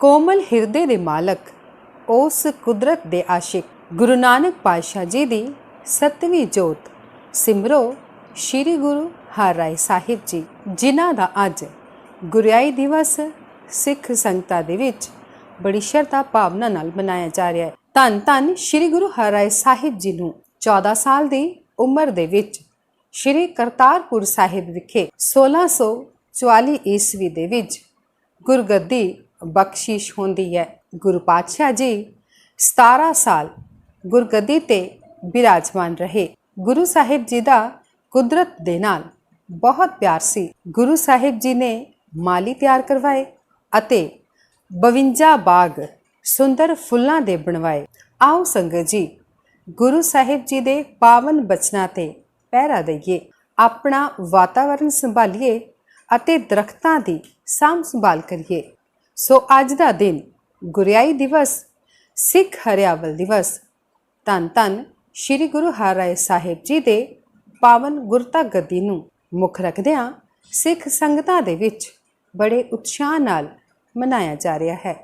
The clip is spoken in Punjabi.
ਕੋਮਲ ਹਿਰਦੇ ਦੇ ਮਾਲਕ, ਉਸ ਕੁਦਰਤ ਦੇ ਆਸ਼ਿਕ ਗੁਰੂ ਨਾਨਕ ਪਾਤਸ਼ਾਹ ਜੀ ਦੀ ਸਤਵੀਂ ਜੋਤ, ਸਿਮਰੋ ਸ੍ਰੀ ਗੁਰੂ ਹਰਿ ਸਾਹਿਬ ਜੀ, ਜਿਨ੍ਹਾਂ ਦਾ ਅੱਜ ਗੁਰਿਆਈ ਦਿਵਸ ਸਿੱਖ ਸੰਗਤਾਂ ਦੇ ਵਿੱਚ ਬੜੀ ਸ਼ਰਧਾ ਭਾਵਨਾ ਨਾਲ ਮਨਾਇਆ ਜਾ ਰਿਹਾ ਹੈ। ਧੰਨ ਧੰਨ ਸ੍ਰੀ ਗੁਰੂ ਹਰਿ ਸਾਹਿਬ ਜੀ ਨੂੰ 14 ਸਾਲ ਦੀ ਉਮਰ ਦੇ ਵਿੱਚ ਸ੍ਰੀ ਕਰਤਾਰਪੁਰ ਸਾਹਿਬ ਵਿਖੇ 1644 ਈਸਵੀ ਦੇ ਵਿੱਚ ਗੁਰਗੱਦੀ ਬਖਸ਼ਿਸ਼ ਹੁੰਦੀ ਹੈ। ਗੁਰੂ ਪਾਤਸ਼ਾਹ ਜੀ 17 ਸਾਲ ਗੁਰਗੱਦੀ ਤੇ ਬਿਰਾਜਮਾਨ ਰਹੇ। ਗੁਰੂ ਸਾਹਿਬ ਜੀ ਦਾ ਕੁਦਰਤ ਦੇ ਨਾਲ ਬਹੁਤ ਪਿਆਰ ਸੀ। ਗੁਰੂ ਸਾਹਿਬ ਜੀ ਨੇ ਮਾਲੀ ਤਿਆਰ ਕਰਵਾਏ ਅਤੇ 52 ਬਾਗ ਸੁੰਦਰ ਫੁੱਲਾਂ ਦੇ ਬਣਵਾਏ। ਆਓ ਸੰਗਤ ਜੀ, ਗੁਰੂ ਸਾਹਿਬ ਜੀ ਦੇ ਪਾਵਨ ਬਚਨਾਂ ਤੇ ਪਹਿਰਾ ਦਈਏ। ਆਪਣਾ ਵਾਤਾਵਰਣ ਸੰਭਾਲੀਏ ਅਤੇ ਦਰਖਤਾਂ ਦੀ ਸਾਂਭ ਸੰਭਾਲ ਕਰੀਏ। ਸੋ ਅੱਜ ਦਾ ਦਿਨ ਗੁਰਿਆਈ ਦਿਵਸ, ਸਿੱਖ ਹਰਿਆਵਲ ਦਿਵਸ। ਧੰਨ ਧੰਨ ਸ੍ਰੀ ਗੁਰੂ ਹਰਿ ਸਾਹਿਬ ਜੀ ਦੇ ਪਾਵਨ ਗੁਰਤਾ ਗੱਦੀ ਨੂੰ ਮੁੱਖ ਰੱਖਦਿਆਂ ਸਿੱਖ ਸੰਗਤਾਂ ਦੇ ਵਿੱਚ ਬੜੇ ਉਤਸ਼ਾਹ ਨਾਲ ਮਨਾਇਆ ਜਾ ਰਿਹਾ ਹੈ।